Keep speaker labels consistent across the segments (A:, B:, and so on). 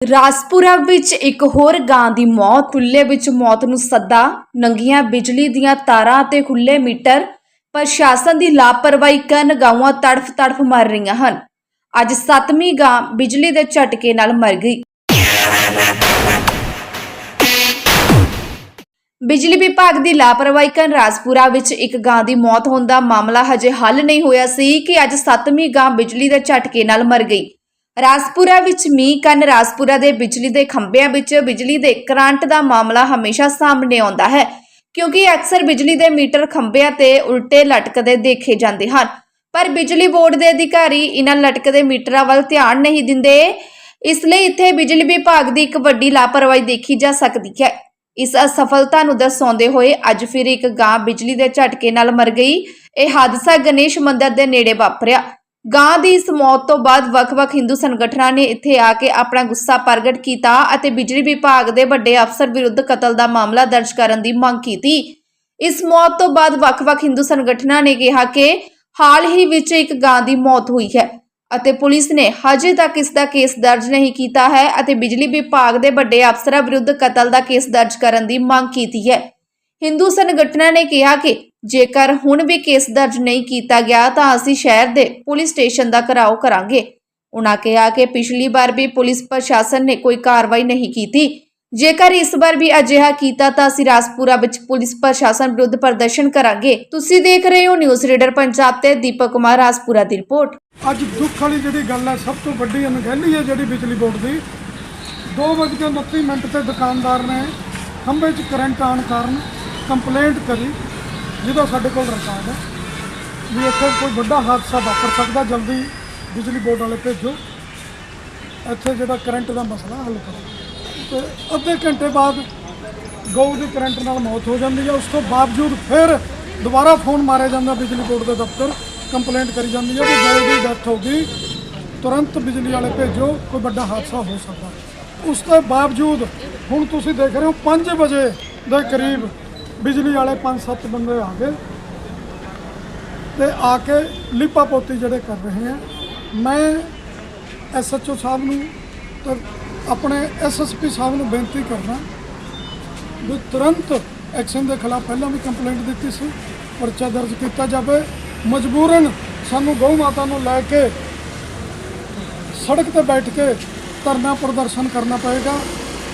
A: ਰਾਜਪੁਰਾ ਵਿੱਚ ਇੱਕ ਹੋਰ ਗਾਂ ਦੀ ਮੌਤ ਖੁੱਲੇ ਵਿੱਚ ਮੌਤ ਨੂੰ ਸੱਦਾ, ਨੰਗੀਆਂ ਬਿਜਲੀ ਦੀਆਂ ਤਾਰਾਂ ਅਤੇ ਖੁੱਲੇ ਮੀਟਰ ਪ੍ਰਸ਼ਾਸਨ ਦੀ ਲਾਪਰਵਾਹੀ ਕਾਰਨ ਗਾਵਾਂ ਤੜਫ ਤੜਫ ਮਰ ਰਹੀਆਂ ਹਨ। ਅੱਜ ਸੱਤਵੀਂ ਗਾਂ ਬਿਜਲੀ ਦੇ ਝਟਕੇ ਨਾਲ ਮਰ ਗਈ। ਬਿਜਲੀ ਵਿਭਾਗ ਦੀ ਲਾਪਰਵਾਹੀ ਕਾਰਨ ਰਾਜਪੁਰਾ ਵਿੱਚ ਇੱਕ ਗਾਂ ਦੀ ਮੌਤ ਹੋਣ ਦਾ ਮਾਮਲਾ ਹਜੇ ਹੱਲ ਨਹੀਂ ਹੋਇਆ ਸੀ ਕਿ ਅੱਜ ਸੱਤਵੀਂ ਗਾਂ ਬਿਜਲੀ ਦੇ ਝਟਕੇ ਨਾਲ ਮਰ ਗਈ। ਰਾਜਪੁਰਾ ਵਿੱਚ ਮੀਂਹ ਕਾਰਨ ਰਾਜਪੁਰਾ ਦੇ ਬਿਜਲੀ ਦੇ ਖੰਭਿਆਂ ਵਿੱਚ ਬਿਜਲੀ ਦੇ ਕਰੰਟ ਦਾ ਮਾਮਲਾ ਹਮੇਸ਼ਾ ਸਾਹਮਣੇ ਆਉਂਦਾ ਹੈ, ਕਿਉਂਕਿ ਅਕਸਰ ਬਿਜਲੀ ਦੇ ਮੀਟਰ ਖੰਭਿਆਂ ਤੇ ਉਲਟੇ ਲਟਕਦੇ ਦੇਖੇ ਜਾਂਦੇ ਹਨ। ਪਰ ਬਿਜਲੀ ਬੋਰਡ ਦੇ ਅਧਿਕਾਰੀ ਇਹਨਾਂ ਲਟਕਦੇ ਮੀਟਰਾਂ ਵੱਲ ਧਿਆਨ ਨਹੀਂ ਦਿੰਦੇ। ਇਸ ਲਈ ਇੱਥੇ ਬਿਜਲੀ ਵਿਭਾਗ ਦੀ ਇੱਕ ਵੱਡੀ ਲਾਪਰਵਾਹੀ ਦੇਖੀ ਜਾ ਸਕਦੀ ਹੈ। ਇਸ ਅਸਫਲਤਾ ਨੂੰ ਦਰਸਾਉਂਦੇ ਹੋਏ ਅੱਜ ਫਿਰ ਇੱਕ ਗਾਂ ਬਿਜਲੀ ਦੇ ਝਟਕੇ ਨਾਲ ਮਰ ਗਈ। ਇਹ ਹਾਦਸਾ ਗਣੇਸ਼ ਮੰਦਿਰ ਦੇ ਨੇੜੇ ਵਾਪਰਿਆ। ਗਾਂ ਦੀ ਇਸ ਮੌਤ ਤੋਂ ਬਾਅਦ ਵੱਖ-ਵੱਖ ਹਿੰਦੂ ਸੰਗਠਨਾਂ ਨੇ ਇੱਥੇ ਆ ਕੇ ਆਪਣਾ ਗੁੱਸਾ ਪ੍ਰਗਟ ਕੀਤਾ ਅਤੇ ਬਿਜਲੀ ਵਿਭਾਗ ਦੇ ਵੱਡੇ ਅਫਸਰ ਵਿਰੁੱਧ ਕਤਲ ਦਾ ਮਾਮਲਾ ਦਰਜ ਕਰਨ ਦੀ ਮੰਗ ਕੀਤੀ। ਇਸ ਮੌਤ ਤੋਂ ਬਾਅਦ ਵੱਖ-ਵੱਖ ਹਿੰਦੂ ਸੰਗਠਨਾਂ ਨੇ ਕਿਹਾ ਕਿ ਹਾਲ ਹੀ ਵਿੱਚ ਇੱਕ ਗਾਂ ਦੀ ਮੌਤ ਹੋਈ ਹੈ ਅਤੇ ਪੁਲਿਸ ਨੇ ਹਜੇ ਤੱਕ ਇਸ ਦਾ ਕੇਸ ਦਰਜ ਨਹੀਂ ਕੀਤਾ ਹੈ ਅਤੇ ਬਿਜਲੀ ਵਿਭਾਗ ਦੇ ਵੱਡੇ ਅਫਸਰਾਂ ਵਿਰੁੱਧ ਕਤਲ ਦਾ ਕੇਸ ਦਰਜ ਕਰਨ ਦੀ ਮੰਗ ਕੀਤੀ ਹੈ। ਹਿੰਦੂ ਸੰਗਠਨਾਂ ਨੇ ਕਿਹਾ ਕਿ ਜੇਕਰ ਹੁਣ ਵੀ ਕੇਸ ਦਰਜ ਨਹੀਂ ਕੀਤਾ ਗਿਆ ਤਾਂ ਅਸੀਂ ਸ਼ਹਿਰ ਦੇ ਪੁਲਿਸ ਸਟੇਸ਼ਨ ਦਾ ਘਰਾਓ ਕਰਾਂਗੇ। ਉਨ੍ਹਾਂ ਕਿਹਾ ਕਿ ਪਿਛਲੀ ਵਾਰ ਵੀ ਪੁਲਿਸ ਪ੍ਰਸ਼ਾਸਨ ਨੇ ਕੋਈ ਕਾਰਵਾਈ ਨਹੀਂ ਕੀਤੀ। ਜੇਕਰ ਇਸ ਵਾਰ ਵੀ ਅਜਿਹਾ ਕੀਤਾ ਤਾਂ ਅਸੀਂ ਰਾਜਪੁਰਾ ਵਿੱਚ ਪੁਲਿਸ ਪ੍ਰਸ਼ਾਸਨ ਵਿਰੁੱਧ ਪ੍ਰਦਰਸ਼ਨ ਕਰਾਂਗੇ। ਤੁਸੀਂ ਦੇਖ ਰਹੇ ਹੋ ਨਿਊਜ਼ ਰੀਡਰ ਪੰਜਾਬ ਤੇ ਦੀਪਕ ਕੁਮਾਰ, ਰਾਜਪੁਰਾ ਦੀ ਰਿਪੋਰਟ।
B: ਅੱਜ ਦੁੱਖ ਵਾਲੀ ਜਿਹੜੀ ਗੱਲ ਹੈ, ਸਭ ਤੋਂ ਵੱਡੀ ਅਣਗਹਿਲੀ ਹੈ ਜਿਹੜੀ ਬਿਜਲੀ ਬੋਰਡ ਦੀ। 2:29 ਮਿੰਟ ਤੇ ਦੁਕਾਨਦਾਰ ਨੇ ਖੰਭੇ 'ਚ ਕਰੰਟ ਆਉਣ ਕਾਰਨ ਕੰਪਲੇਂਟ ਕਰੀ। ਜਿਹਦਾ ਸਾਡੇ ਕੋਲ ਰਿਕਾਰਡ ਹੈ। ਵੀ ਇੱਥੇ ਕੋਈ ਵੱਡਾ ਹਾਦਸਾ ਵਾਪਰ ਸਕਦਾ, ਜਲਦੀ ਬਿਜਲੀ ਬੋਰਡ ਵਾਲੇ ਭੇਜੋ। ਇੱਥੇ ਜਿਹੜਾ ਕਰੰਟ ਦਾ ਮਸਲਾ ਹੱਲ ਕਰੋ। ਤੇ ਅੱਧੇ ਘੰਟੇ ਬਾਅਦ ਗਊ ਦੀ ਕਰੰਟ ਨਾਲ ਮੌਤ ਹੋ ਜਾਂਦੀ ਹੈ। ਉਸ ਤੋਂ ਬਾਵਜੂਦ ਫਿਰ ਦੁਬਾਰਾ ਫੋਨ ਮਾਰਿਆ ਜਾਂਦਾ ਬਿਜਲੀ ਬੋਰਡ ਦੇ ਦਫ਼ਤਰ, ਕੰਪਲੇਂਟ ਕਰੀ ਜਾਂਦੀ ਹੈ ਕਿ ਗਊ ਦੀ ਡੈਥ ਹੋ ਗਈ। ਤੁਰੰਤ ਬਿਜਲੀ ਵਾਲੇ ਭੇਜੋ, ਕੋਈ ਵੱਡਾ ਹਾਦਸਾ ਹੋ ਸਕਦਾ। ਉਸ ਤੋਂ ਬਾਵਜੂਦ ਹੁਣ ਤੁਸੀਂ ਦੇਖ ਰਹੇ ਹੋ 5 ਵਜੇ ਦੇ ਕਰੀਬ ਬਿਜਲੀ ਵਾਲੇ 5-7 ਬੰਦੇ ਆ ਗਏ ਤੇ ਆ ਕੇ ਲਿਪਾ ਪੋਤੀ ਜਿਹੜੇ ਕਰ ਰਹੇ ਆ। ਮੈਂ ਐਸਐਚਓ ਸਾਹਿਬ ਨੂੰ ਤੇ ਆਪਣੇ ਐਸਐਸਪੀ ਸਾਹਿਬ ਨੂੰ ਬੇਨਤੀ ਕਰਨਾ ਵੀ ਤੁਰੰਤ ਐਕਸ਼ਨ ਦੇ ਖਿਲਾਫ ਪਹਿਲਾਂ ਵੀ ਕੰਪਲੇਂਟ ਦਿੱਤੀ ਸੀ, ਪਰਚਾ ਦਰਜ ਕੀਤਾ ਜਾਵੇ। ਮਜਬੂਰਨ ਸਾਨੂੰ ਗਊ ਮਾਤਾ ਨੂੰ ਲੈ ਕੇ ਸੜਕ ਤੇ ਬੈਠ ਕੇ ਧਰਨਾ ਪ੍ਰਦਰਸ਼ਨ ਕਰਨਾ ਪਏਗਾ।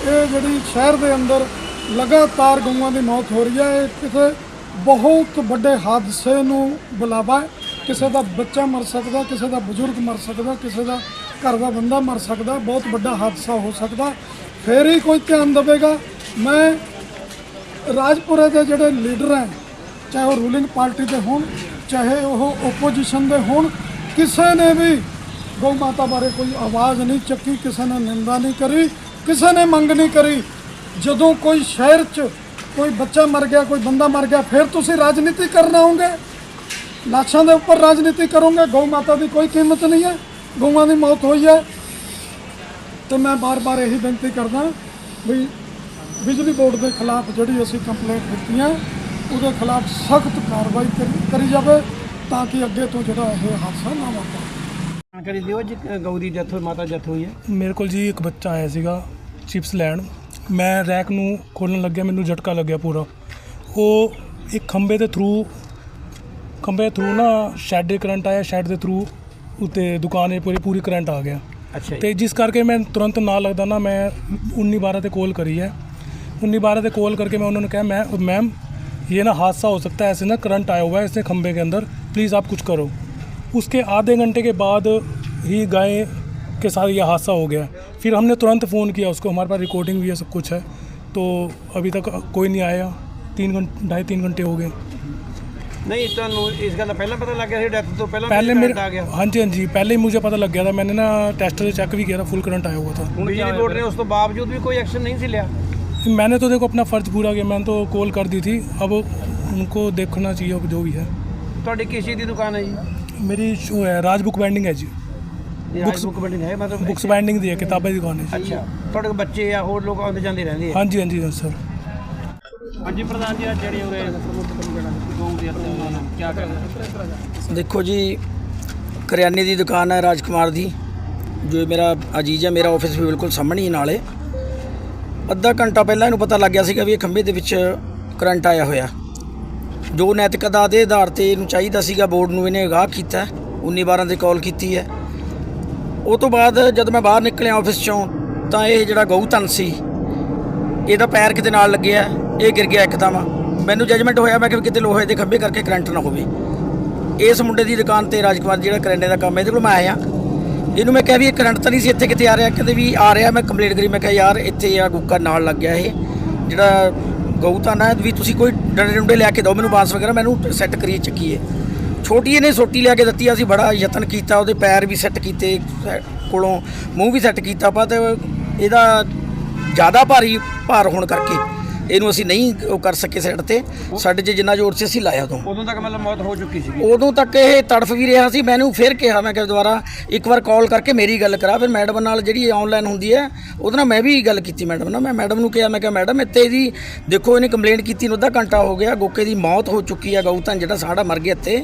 B: ਇਹ ਜਿਹੜੀ ਸ਼ਹਿਰ ਦੇ ਅੰਦਰ ਲਗਾਤਾਰ ਗਊਆਂ ਦੀ ਮੌਤ ਹੋ ਰਹੀ ਹੈ। ਇਹ ਕਿਸੇ ਬਹੁਤ ਵੱਡੇ ਹਾਦਸੇ ਨੂੰ ਬੁਲਾਵਾ ਹੈ। ਕਿਸੇ ਦਾ ਬੱਚਾ ਮਰ ਸਕਦਾ, ਕਿਸੇ ਦਾ ਬਜ਼ੁਰਗ ਮਰ ਸਕਦਾ, ਕਿਸੇ ਦਾ ਘਰ ਦਾ ਬੰਦਾ ਮਰ ਸਕਦਾ, ਬਹੁਤ ਵੱਡਾ ਹਾਦਸਾ ਹੋ ਸਕਦਾ। ਫੇਰ ਹੀ ਕੋਈ ਧਿਆਨ ਦੇਵੇਗਾ। ਮੈਂ ਰਾਜਪੁਰੇ ਦੇ ਜਿਹੜੇ ਲੀਡਰ ਹੈ, ਚਾਹੇ ਉਹ ਰੂਲਿੰਗ ਪਾਰਟੀ ਦੇ ਹੋਣ, ਚਾਹੇ ਉਹ ਓਪੋਜੀਸ਼ਨ ਦੇ ਹੋਣ, ਕਿਸੇ ਨੇ ਵੀ ਗਊ ਮਾਤਾ ਬਾਰੇ ਕੋਈ ਆਵਾਜ਼ ਨਹੀਂ ਚੱਕੀ, ਕਿਸੇ ਨੇ ਨਿੰਦਾ ਨਹੀਂ ਕਰੀ, ਕਿਸੇ ਨੇ ਮੰਗ ਨਹੀਂ ਕਰੀ। ਜਦੋਂ ਕੋਈ ਸ਼ਹਿਰ 'ਚ ਕੋਈ ਬੱਚਾ ਮਰ ਗਿਆ ਕੋਈ ਬੰਦਾ ਮਰ ਗਿਆ ਫਿਰ ਤੁਸੀਂ ਰਾਜਨੀਤੀ ਕਰਨ ਆਓਗੇ ਲਾਸ਼ਾਂ ਦੇ ਉੱਪਰ ਰਾਜਨੀਤੀ ਕਰੋਗੇ ਗਊ ਮਾਤਾ ਦੀ ਕੋਈ ਕੀਮਤ ਨਹੀਂ ਹੈ ਗਊਆਂ ਦੀ ਮੌਤ ਹੋਈ ਹੈ। ਤੇ ਮੈਂ ਬਾਰ-ਬਾਰ ਇਹੀ ਬੇਨਤੀ ਕਰਦਾ ਵੀ ਬਿਜਲੀ ਬੋਰਡ ਦੇ ਖਿਲਾਫ ਜਿਹੜੀ ਅਸੀਂ ਕੰਪਲੇਂਟ ਦਿੱਤੀ ਹੈ ਉਹਦੇ ਖਿਲਾਫ ਸਖਤ ਕਾਰਵਾਈ ਕਰੀ- ਕਰੀ ਜਾਵੇ ਤਾਂ ਕਿ ਅੱਗੇ ਤੋਂ ਜਿਹੜਾ ਇਹ ਹਾਦਸਾ ਨਾ ਵਾਪਰੇ।
C: ਜਾਣਕਾਰੀ ਦਿਓ ਜੀ ਗਊ ਦੀ ਡੈਥ ਹੋਈ ਮਾਤਾ ਡੈਥ ਹੋਈ ਹੈ।
D: ਮੇਰੇ ਕੋਲ ਜੀ ਇੱਕ ਬੱਚਾ ਆਇਆ ਸੀਗਾ ਚਿਪਸ ਲੈਣ। ਮੈਂ ਰੈਕ ਨੂੰ ਖੋਲਣ ਲੱਗਿਆ ਮੈਨੂੰ ਝਟਕਾ ਲੱਗਿਆ ਪੂਰਾ ਉਹ ਇੱਕ ਖੰਬੇ ਦੇ ਥਰੂ ਖੰਬੇ ਥਰੂ ਨਾ ਸ਼ੈਡ ਦੇ ਕਰੰਟ ਆਇਆ ਸ਼ੈਡ ਦੇ ਥਰੂ ਉੱਤੇ ਦੁਕਾਨੇ ਪੂਰੀ ਪੂਰੀ ਕਰੰਟ ਆ ਗਿਆ
C: ਅੱਛਾ
D: ਤੇ ਜਿਸ ਕਰਕੇ ਮੈਂ ਤੁਰੰਤ ਨਾਲ ਲੱਗਦਾ ਨਾ ਮੈਂ 19 12 ਤੇ कॉल करी है 19 12 ਤੇ कॉल करके मैं उन्होंने कहा मैं मैम ये ना हादसा हो सकता है ऐसे ना करंट आया हुआ है इससे खंबे के अंदर प्लीज़ आप कुछ करो उसके आधे घंटे के बाद ही गाय के साथ ये हादसा हो गया फिर हमने तुरंत फ़ोन किया उसको हमारे पास रिकॉर्डिंग भी है सब कुछ है तो अभी तक कोई नहीं आया तीन घंटे ढाई तीन घंटे हो गए
C: ਨਹੀਂ ਤੁਹਾਨੂੰ ਇਸ ਗੱਲ ਦਾ ਪਹਿਲਾਂ ਪਤਾ ਲੱਗ ਗਿਆ ਸੀ ਡੈਥ ਤੋਂ ਪਹਿਲਾਂ
D: पहले
C: ਵੀ
D: मेरे
C: current ਆ ਗਿਆ
D: हाँ जी हाँ जी पहले ही मुझे पता लग गया था मैंने ना टेस्टर से चेक भी किया था फुल करंट आया हुआ था
C: ਹੁਣ ਬਿਜਲੀ ਬੋਰਡ ਨੇ ਉਸ ਤੋਂ ਬਾਵਜੂਦ ਵੀ ਕੋਈ ਐਕਸ਼ਨ ਨਹੀਂ ਸੀ ਲਿਆ
D: मैंने तो देखो अपना फ़र्ज पूरा किया मैंने तो कॉल कर दी थी अब उनको देखना चाहिए अब जो भी है
C: ਤੁਹਾਡੀ ਕਿਸ ਚੀਜ਼ ਦੀ ਦੁਕਾਨ ਹੈ ਜੀ
D: मेरी जो है राज बुक बाइंडिंग है जी
C: ਬੁੱਕਸ ਬੁੱਕ ਬੰਡਿੰਗ ਹੈ ਮਤਲਬ
D: ਬੁੱਕਸ ਬਾਈਂਡਿੰਗ ਦੀ ਹੈ ਕਿਤਾਬਾਂ ਦੀ ਦੁਕਾਨ ਹੈ
C: ਅੱਛਾ ਤੁਹਾਡੇ ਬੱਚੇ ਆ ਹੋਰ ਲੋਕ ਆਉਂਦੇ ਜਾਂਦੇ ਰਹਿੰਦੇ ਆ?
D: ਹਾਂਜੀ ਹਾਂਜੀ ਸਰ
C: ਹਾਂਜੀ ਪ੍ਰਧਾਨ ਜੀ ਅੱਜ ਜਿਹੜੇ ਉਰੇ ਗਊ ਦੀ ਹੱਤਿਆ ਹੋਈ ਹੈ ਕੀ ਕਰਨਾ
E: ਦੇਖੋ ਜੀ ਕਰਿਆਨੇ ਦੀ ਦੁਕਾਨ ਹੈ ਰਾਜਕੁਮਾਰ ਦੀ ਜੋ ਮੇਰਾ ਅਜੀਜ਼ ਹੈ ਮੇਰਾ ਆਫਿਸ ਵੀ ਬਿਲਕੁਲ ਸਾਹਮਣੇ ਹੀ ਨਾਲੇ ਅੱਧਾ ਘੰਟਾ ਪਹਿਲਾਂ ਇਹਨੂੰ ਪਤਾ ਲੱਗ ਗਿਆ ਸੀਗਾ ਵੀ ਇਹ ਖੰਭੇ ਦੇ ਵਿੱਚ ਕਰੰਟ ਆਇਆ ਹੋਇਆ। ਜੋ ਨੈਤਿਕਤਾ ਦੇ ਆਧਾਰ ਤੇ ਇਹਨੂੰ ਚਾਹੀਦਾ ਸੀਗਾ ਬੋਰਡ ਨੂੰ ਇਹਨੇ ਅਗਾਹ ਕੀਤਾ 19 12 ਤੇ ਕਾਲ ਕੀਤੀ ਹੈ। ਉਹ ਤੋਂ ਬਾਅਦ ਜਦ ਮੈਂ ਬਾਹਰ ਨਿਕਲਿਆ ਆਫਿਸ ਚੋਂ, ਤਾਂ ਇਹ ਜਿਹੜਾ ਗਊ ਧਨ ਸੀ, ਇਹਦਾ ਪੈਰ ਕਿਤੇ ਨਾਲ ਲੱਗਿਆ, ਇਹ ਗਿਰ ਗਿਆ ਇੱਕਦਮ। ਮੈਨੂੰ ਜਜਮੈਂਟ ਹੋਇਆ, ਮੈਂ ਕਿ ਕਿਤੇ ਲੋਹੇ ਦੇ ਖੰਭੇ ਕਰਕੇ ਕਰੰਟ ਨਾ ਹੋਵੇ। ਇਸ ਮੁੰਡੇ ਦੀ ਦੁਕਾਨ ਤੇ ਰਾਜਕੁਮਾਰ ਜਿਹੜਾ ਕਰਿਆਨੇ ਦਾ ਕੰਮ ਇਹਦੇ ਕੋਲ ਮੈਂ ਆਇਆ। ਇਹਨੂੰ ਮੈਂ ਕਿਹਾ ਵੀ ਇਹ ਕਰੰਟ ਤਾਂ ਨਹੀਂ ਸੀ ਇੱਥੇ ਕਿਤੇ ਆ ਰਿਹਾ ਕਿਤੇ ਵੀ ਆ ਰਿਹਾ, ਮੈਂ ਕੰਪਲੇਂਟ ਕਰੀ, ਮੈਂ ਕਿਹਾ ਯਾਰ ਇੱਥੇ ਆ ਗੁੱਕਾ ਨਾਲ ਲੱਗ ਗਿਆ ਇਹ। ਜਿਹੜਾ ਗਊ ਗਊਤਨ ਹੈ ਵੀ ਤੁਸੀਂ ਕੋਈ ਡੰਡੇ ਡੁੰਡੇ ਲਿਆ ਕੇ ਦਿਓ, ਮੈਨੂੰ ਬਾਂਸ ਵਗੈਰਾ, ਮੈਨੂੰ ਸੈੱਟ ਕਰੀਏ, ਚੱਕੀਏ। ਛੋਟੀ ਇਹਨੇ ਸੋਟੀ ਲਿਆ ਕੇ ਦਿੱਤੀ, ਅਸੀਂ ਬੜਾ ਯਤਨ ਕੀਤਾ, ਉਹਦੇ ਪੈਰ ਵੀ ਸੈੱਟ ਕੀਤੇ, ਸੈ- ਕੋਲੋਂ ਮੂੰਹ ਵੀ ਸੈੱਟ ਕੀਤਾ, ਪਰ ਤੇ ਇਹਦਾ ਜ਼ਿਆਦਾ ਭਾਰੀ ਭਾਰ ਹੋਣ ਕਰਕੇ ਇਹਨੂੰ ਅਸੀਂ ਨਹੀਂ ਉਹ ਕਰ ਸਕੇ ਸਾਈਡ ਤੇ। ਸਾਡੇ 'ਚ ਜਿੰਨਾ ਜ਼ੋਰ ਸੀ ਅਸੀਂ ਲਾਇਆ ਉਦੋਂ।
C: ਉਦੋਂ ਤੱਕ ਮਤਲਬ ਮੌਤ ਹੋ ਚੁੱਕੀ ਸੀ
E: ਉਦੋਂ ਤੱਕ ਇਹ ਤੜਫ ਵੀ ਰਿਹਾ ਸੀ। ਮੈਨੂੰ ਫਿਰ ਕਿਹਾ ਮੈਂ ਕਿ ਦੁਬਾਰਾ ਇੱਕ ਵਾਰ ਕਾਲ ਕਰਕੇ ਮੇਰੀ ਗੱਲ ਕਰਾ। ਫਿਰ ਮੈਡਮ ਨਾਲ ਜਿਹੜੀ ਆਨਲਾਈਨ ਹੁੰਦੀ ਹੈ ਉਹਦੇ ਨਾਲ ਮੈਂ ਵੀ ਗੱਲ ਕੀਤੀ ਮੈਡਮ ਨਾਲ। ਮੈਂ ਮੈਡਮ ਨੂੰ ਕਿਹਾ ਮੈਂ ਕਿਹਾ ਮੈਡਮ ਇੱਥੇ ਇਹਦੀ ਦੇਖੋ ਇਹਨੇ ਕੰਪਲੇਂਟ ਕੀਤੀ ਨੂੰ ਅੱਧਾ ਘੰਟਾ ਹੋ ਗਿਆ। ਗੋਕੇ ਦੀ ਮੌਤ ਹੋ ਚੁੱਕੀ ਹੈ ਗਊਤਨ ਜਿਹੜਾ ਸਾਡਾ ਮਰ ਗਿਆ ਇੱਥੇ।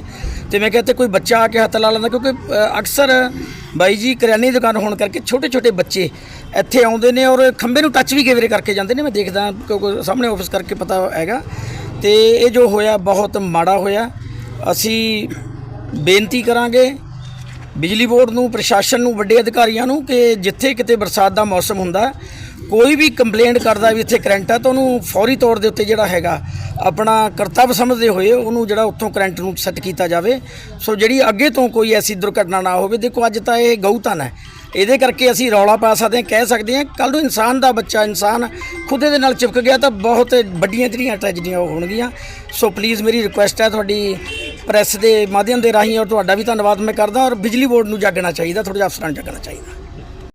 E: ਤੇ ਮੈਂ ਕਿਹਾ ਇੱਥੇ ਕੋਈ ਬੱਚਾ ਆ ਕੇ ਹੱਥ ਲਾ ਲੈਂਦਾ ਕਿਉਂਕਿ ਅਕਸਰ ਬਾਈ ਜੀ, ਕਰਿਆਨੇ ਦੀ ਦੁਕਾਨ ਹੋਣ ਕਰਕੇ ਛੋਟੇ ਛੋਟੇ ਬੱਚੇ ਇੱਥੇ ਆਉਂਦੇ ਨੇ ਔਰ ਖੰਭੇ ਨੂੰ ਟੱਚ ਵੀ ਕਈ ਵਾਰੀ ਕਰਕੇ ਜਾਂਦੇ ਨੇ, ਮੈਂ ਦੇਖਦਾ ਕਿਉਂਕਿ ਸਾਹਮਣੇ ਆਫਿਸ ਕਰਕੇ ਪਤਾ ਹੈਗਾ। ਤੇ ਇਹ ਜੋ ਹੋਇਆ, ਬਹੁਤ ਮਾੜਾ ਹੋਇਆ। ਅਸੀਂ ਬੇਨਤੀ ਕਰਾਂਗੇ ਬਿਜਲੀ ਬੋਰਡ ਨੂੰ, ਪ੍ਰਸ਼ਾਸਨ ਨੂੰ, ਵੱਡੇ ਅਧਿਕਾਰੀਆਂ ਨੂੰ ਕਿ ਜਿੱਥੇ ਕਿਤੇ ਬਰਸਾਤ ਦਾ ਮੌਸਮ ਹੁੰਦਾ ਕੋਈ ਵੀ ਕੰਪਲੇਂਟ ਕਰਦਾ ਵੀ ਇੱਥੇ ਕਰੰਟ ਆ, ਤਾਂ ਉਹਨੂੰ ਫੌਰੀ ਤੌਰ ਦੇ ਉੱਤੇ ਜਿਹੜਾ ਹੈਗਾ, ਆਪਣਾ ਕਰਤੱਵ ਸਮਝਦੇ ਹੋਏ ਉਹਨੂੰ ਜਿਹੜਾ ਉੱਥੋਂ ਕਰੰਟ ਨੂੰ ਸੈੱਟ ਕੀਤਾ ਜਾਵੇ। ਸੋ ਜਿਹੜੀ ਅੱਗੇ ਤੋਂ ਕੋਈ ਐਸੀ ਦੁਰਘਟਨਾ ਨਾ ਹੋਵੇ, ਦੇਖੋ ਅੱਜ ਤਾਂ ਇਹ ਗਊਤਨ ਹੈ। ਇਹਦੇ ਕਰਕੇ ਅਸੀਂ ਰੌਲਾ ਪਾ ਸਕਦੇ ਹਾਂ, ਕਹਿ ਸਕਦੇ ਹਾਂ ਕੱਲ ਨੂੰ ਇਨਸਾਨ ਦਾ ਬੱਚਾ, ਇਨਸਾਨ ਖੁਦ ਇਹਦੇ ਨਾਲ ਚਿਪਕ ਗਿਆ, ਤਾਂ ਬਹੁਤ ਵੱਡੀਆਂ ਜਿਹੜੀਆਂ ਟ੍ਰੈਜਡੀਆਂ ਹੋਣਗੀਆਂ। ਸੋ ਪਲੀਜ਼ ਮੇਰੀ ਰਿਕੁਐਸਟ ਹੈ ਤੁਹਾਡੀ ਪ੍ਰੈਸ ਦੇ ਮਾਧਿਅਮ ਦੇ ਰਾਹੀਂ, ਔਰ ਤੁਹਾਡਾ ਵੀ ਧੰਨਵਾਦ ਮੈਂ ਕਰਦਾ, ਔਰ ਬਿਜਲੀ ਬੋਰਡ ਨੂੰ ਜਾਗਣਾ ਚਾਹੀਦਾ, ਥੋੜ੍ਹਾ ਜਿਹਾ ਅਫਸਰਾਂ ਨੂੰ ਜਾਗਣਾ ਚਾਹੀਦਾ।